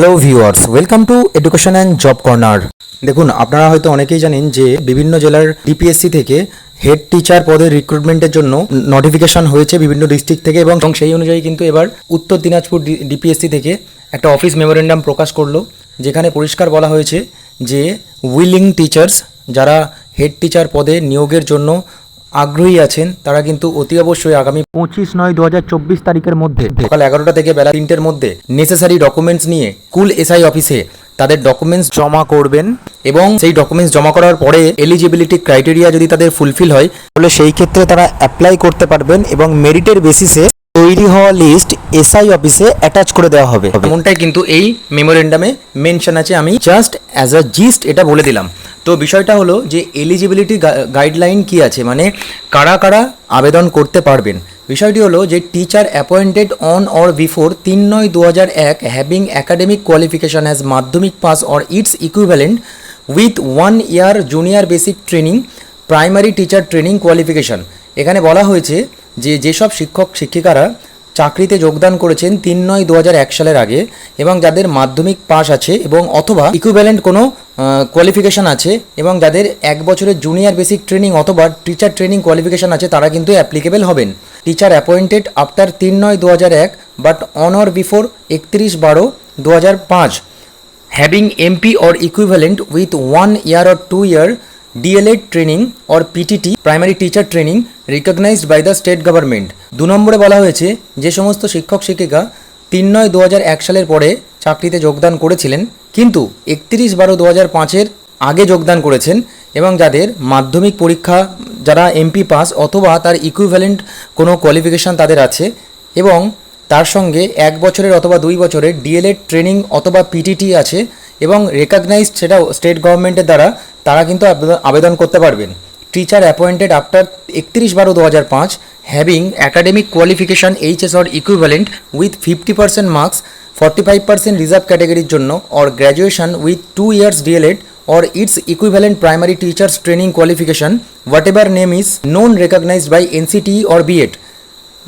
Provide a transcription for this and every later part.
Hello viewers welcome to education and job corner দেখুন, আপনারা হয়তো অনেকেই জানেন যে বিভিন্ন জেলার ডিপিএসসি থেকে হেড টিচার পদের রিক্রুটমেন্টের জন্য নোটিফিকেশন হয়েছে বিভিন্ন ডিস্ট্রিক্ট থেকে এবং সেই অনুযায়ী কিন্তু এবার উত্তর দিনাজপুর ডিপিএসসি থেকে একটা অফিস মেমোরেন্ডাম প্রকাশ করল, যেখানে পরিষ্কার বলা হয়েছে যে উইলিং টিচার্স যারা হেড টিচার পদে নিয়োগের জন্য আগ্রহী আছেন তারা কিন্তু অতি অবশ্যই আগামী পঁচিশ নয় দু হাজার চব্বিশ তারিখের মধ্যে। সকাল এগারোটা থেকে বেলা তিনটের মধ্যে নেসেসারি ডকুমেন্টস নিয়ে স্কুল এসআই অফিসে তাদের ডকুমেন্টস জমা করবেন এবং সেই ডকুমেন্টস জমা করার পরে এলিজিবিলিটি ক্রাইটেরিয়া যদি তাদের ফুলফিল হয় তাহলে সেই ক্ষেত্রে তারা অ্যাপ্লাই করতে পারবেন এবং মেরিটের বেসিসে তৈরি হওয়া লিস্ট এসআই অফিসে অ্যাটাচ করে দেওয়া হবে। এমনটাই কিন্তু এই মেমোরেন্ডামে মেনশন আছে। আমি জাস্ট অ্যাজ আ জিস্ট এটা বলে দিলাম। তো বিষয়টা হলো যে এলিজিবিলিটি গাইডলাইন কি আছে? মানে কারা কারা আবেদন করতে পারবেন? বিষয়টি হলো যে teacher appointed on or before তিন নয় দু হাজার এক having academic qualification as Madhyamik pass or its equivalent with one year junior basic training primary teacher training qualification এখানে বলা হয়েছে যে যেসব শিক্ষক, শিক্ষিকারা চাকরিতে যোগদান করেছেন তিন নয় দু সালের আগে এবং যাদের মাধ্যমিক পাস আছে এবং অথবা ইকুইভ্যালেন্ট কোনো কোয়ালিফিকেশান আছে এবং যাদের এক বছরের জুনিয়র বেসিক ট্রেনিং অথবা টিচার ট্রেনিং কোয়ালিফিকেশান আছে তারা কিন্তু অ্যাপ্লিকেবল হবেন। টিচার অ্যাপয়েন্টেড আফটার তিন নয় দু এক বাট অন অর বিফোর একত্রিশ বারো দু পাঁচ। Having MP or equivalent with one year or two year DElEd training or PTT primary teacher training recognised by the state government দু নম্বরে বলা হয়েছে, যে সমস্ত শিক্ষক শিক্ষিকা তিন নয় দু এক সালের পরে চাকরিতে যোগদান করেছিলেন, কিন্তু একত্রিশ বারো দু হাজার পাঁচের আগে যোগদান করেছেন এবং যাদের মাধ্যমিক পরীক্ষা, যারা এমপি পাস অথবা তার ইকুইভ্যালেন্ট কোনো কোয়ালিফিকেশান তাদের আছে এবং তার সঙ্গে এক বছরের অথবা দুই বছরের ডিএলএড ট্রেনিং অথবা পিটিটি আছে এবং রেকগনাইজড সেটা স্টেট গভর্নমেন্টের দ্বারা তারা কিন্তু আবেদন- করতে পারবেন। টিচার অ্যাপয়েন্টেড আফটার একত্রিশ বারো দু হাজার পাঁচ having academic qualification HS or equivalent with fifty percent marks forty five percent reserve ক্যাটাগরির জন্য or graduation with two years DElEd or its equivalent primary teachers training qualification, whatever name is known recognized by NCTE or BEd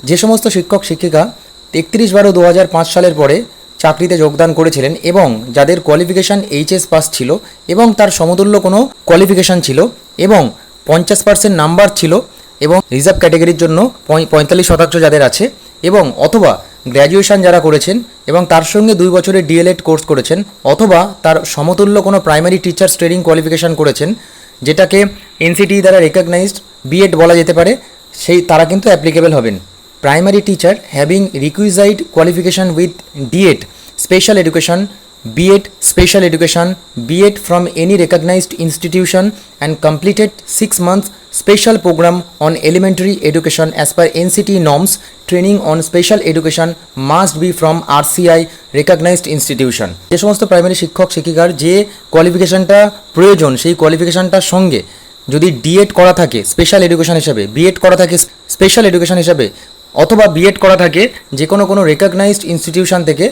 যে সমস্ত শিক্ষক, শিক্ষিকা একত্রিশ বারো দু সালের পরে চাকরিতে যোগদান করেছিলেন এবং যাদের কোয়ালিফিকেশান এইচএস পাস ছিল এবং তার সমতুল্য কোনো কোয়ালিফিকেশান ছিল এবং পঞ্চাশ পার্সেন্ট নাম্বার ছিল এবং রিজার্ভ ক্যাটাগরির জন্য পঁয়- পঁয়তাল্লিশ শতাংশ যাদের আছে এবং অথবা গ্র্যাজুয়েশন যারা করেছেন এবং তার সঙ্গে দুই বছরের ডিএলএড কোর্স করেছেন অথবা তার সমতুল্য কোনো প্রাইমারি টিচার্স ট্রেনিং কোয়ালিফিকেশান করেছেন, যেটাকে এনসিটি দ্বারা রেকগনাইজড বিএড বলা যেতে পারে, সেই তারা কিন্তু অ্যাপ্লিকেবল হবেন। Primary teacher having requisite qualification with DEd special education BEd special education BEd from any recognised institution and completed six months special programme on elementary education as per NCT norms training on special education must be from RCI recognised institution যে সমস্ত primary শিক্ষক, শিক্ষিকার যে কোয়ালিফিকেশনটা প্রয়োজন, সেই কোয়ালিফিকেশনটার সঙ্গে যদি DEd করা থাকে স্পেশাল এডুকেশন হিসাবে বিএড করা থাকে স্পেশাল এডুকেশন হিসাবে অথবা বিএড করা থাকে যে কোনো কোনো রেকগনাইজড ইনস্টিটিউশন থেকে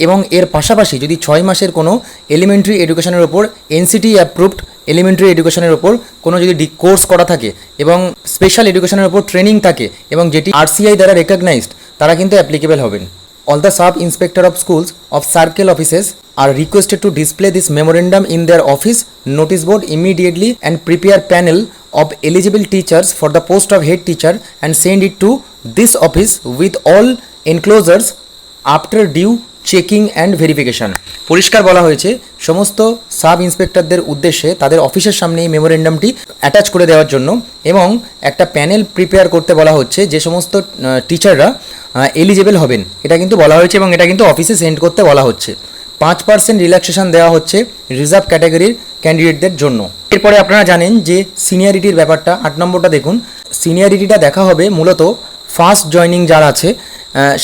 এবং এর পাশাপাশি যদি ছয় মাসের কোনো এলিমেন্টারি এডুকেশনের ওপর এনসিটি অ্যাপ্রুভড এলিমেন্টারি এডুকেশনের ওপর কোনো যদি কোর্স করা থাকে এবং স্পেশাল এডুকেশনের ওপর ট্রেনিং থাকে এবং যেটি আরসিআই দ্বারা রেকগনাইজড তারা কিন্তু অ্যাপ্লিকেবল হবেন। All the sub inspector of schools of circle offices are requested to display this memorandum in their office notice board immediately and prepare panel of eligible teachers for the post of head teacher and send it to this office with all enclosures after due checking and verification পরিষ্কার বলা হয়েছে, সমস্ত sub ইন্সপেক্টরদের উদ্দেশ্যে তাদের অফিসের সামনে এই মেমোরেন্ডামটি attach করে দেওয়ার জন্য এবং একটা প্যানেল প্রিপেয়ার করতে বলা হচ্ছে যে সমস্ত টিচাররা এলিজেবল হবেন। এটা কিন্তু বলা হয়েছে এবং এটা কিন্তু অফিসে সেন্ড করতে বলা হচ্ছে। পাঁচ পার্সেন্ট রিল্যাক্সেশন দেওয়া হচ্ছে রিজার্ভ ক্যাটাগরির ক্যান্ডিডেটদের জন্য। এরপরে আপনারা জানেন যে সিনিয়রিটির ব্যাপারটা, আট নম্বরটা দেখুন। সিনিয়রিটিটা দেখা হবে মূলত ফার্স্ট জয়নিং যার আছে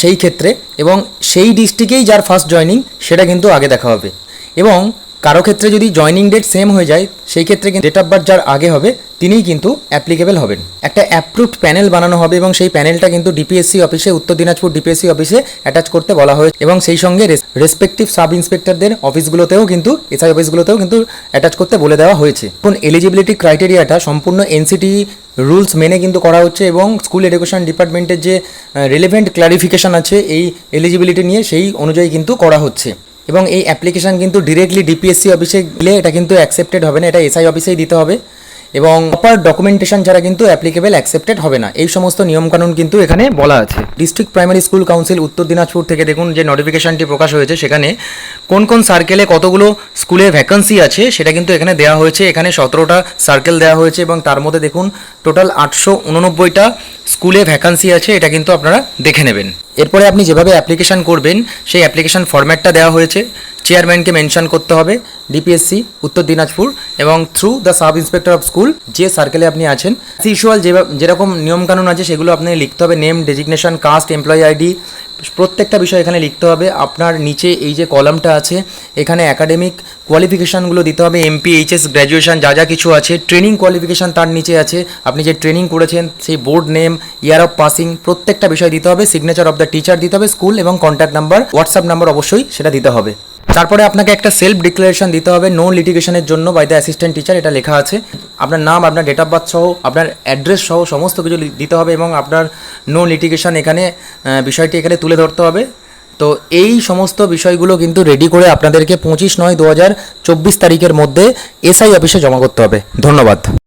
সেই ক্ষেত্রে এবং সেই ডিস্ট্রিক্টেই যার ফার্স্ট জয়নিং সেটা কিন্তু আগে দেখা হবে। এবং কারও ক্ষেত্রে যদি জয়নিং ডেট সেম হয়ে যায়, সেই ক্ষেত্রে কিন্তু ডেট অফ বার্থ যার আগে হবে, তিনিই কিন্তু অ্যাপ্লিকেবল হবেন। একটা অ্যাপ্রুভড প্যানেল বানানো হবে এবং সেই প্যানেলটা কিন্তু ডিপিএসসি অফিসে উত্তর দিনাজপুর ডিপিএসসি অফিসে অ্যাটাচ করতে বলা হয়েছে এবং সেই সঙ্গে রেসপেক্টিভ সাব ইন্সপেক্টরদের অফিসগুলোতেও কিন্তু এসআই অফিসগুলোতেও কিন্তু অ্যাটাচ করতে বলে দেওয়া হয়েছে। এখন এলিজিবিলিটি ক্রাইটেরিয়াটা সম্পূর্ণ এনসিটি রুলস মেনে কিন্তু করা হচ্ছে এবং স্কুল এডুকেশন ডিপার্টমেন্টের যে রিলেভেন্ট ক্লারিফিকেশন আছে, এই এলিজিবিলিটি নিয়ে সেই অনুযায়ী কিন্তু করা হচ্ছে। এবং এই অ্যাপ্লিকেশান কিন্তু ডিরেক্টলি ডিপিএসসি অফিসে গেলে এটা কিন্তু অ্যাকসেপ্টেড হবে না, এটা এসআই অফিসেই দিতে হবে। এবং প্রপার ডকুমেন্টেশন ছাড়া কিন্তু অ্যাপ্লিকেবল অ্যাকসেপ্টেড হবে না। এই সমস্ত নিয়মকানুন কিন্তু এখানে বলা আছে। ডিস্ট্রিক্ট প্রাইমারি স্কুল কাউন্সিল উত্তর দিনাজপুর থেকে দেখুন যে নোটিফিকেশনটি প্রকাশ হয়েছে, সেখানে কোন কোন সার্কেলে কতগুলো স্কুলে ভ্যাকেন্সি আছে, সেটা কিন্তু এখানে দেওয়া হয়েছে। এখানে সতেরোটা সার্কেল দেওয়া হয়েছে এবং তার মধ্যে দেখুন টোটাল আটশো উননব্বইটা স্কুলে ভ্যাকান্সি আছে, এটা কিন্তু আপনারা দেখে নেবেন। এরপরে আপনি যেভাবে অ্যাপ্লিকেশান করবেন, সেই অ্যাপ্লিকেশান ফরম্যাটটা দেওয়া হয়েছে। চেয়ারম্যানকে মেনশন করতে হবে ডিপিএসসি উত্তর দিনাজপুর, এবং through the sub inspector of school যে সার্কেলে আপনি আছেন। ইউজুয়াল যেরকম নিয়মকানুন আছে, সেগুলো আপনি লিখতে হবে name designation caste employee ID প্রত্যেকটা বিষয় এখানে লিখতে হবে। আপনার নিচে এই যে কলামটা আছে, এখানে একাডেমিক কোয়ালিফিকেশানগুলো দিতে হবে এমপি এইচএস গ্র্যাজুয়েশন যা যা কিছু আছে। ট্রেনিং কোয়ালিফিকেশান তার নিচে আছে। আপনি যে ট্রেনিং করেছেন, সেই board name year of passing প্রত্যেকটা বিষয় দিতে হবে। সিগনেচার অফ দ্য টিচার দিতে হবে স্কুল এবং কন্ট্যাক্ট নাম্বার হোয়াটসঅ্যাপ নাম্বার অবশ্যই সেটা দিতে হবে। তারপরে আপনাকে একটা সেলফ ডিক্লারেশন দিতে হবে নো লিটিগেশনের জন্য বাই দ্য অ্যাসিস্ট্যান্ট টিচার এটা লেখা আছে। আপনার নাম, আপনার ডেট অফ বার্থ সহ, আপনার অ্যাড্রেস সহ, সমস্ত কিছু দিতে হবে এবং আপনার নো লিটিগেশন এখানে বিষয়টি এখানে তুলে ধরতে হবে। তো এই সমস্ত বিষয়গুলো কিন্তু রেডি করে আপনাদেরকে পঁচিশ নয় দু হাজার চব্বিশ তারিখের মধ্যে এসআই অফিসে জমা করতে হবে। ধন্যবাদ।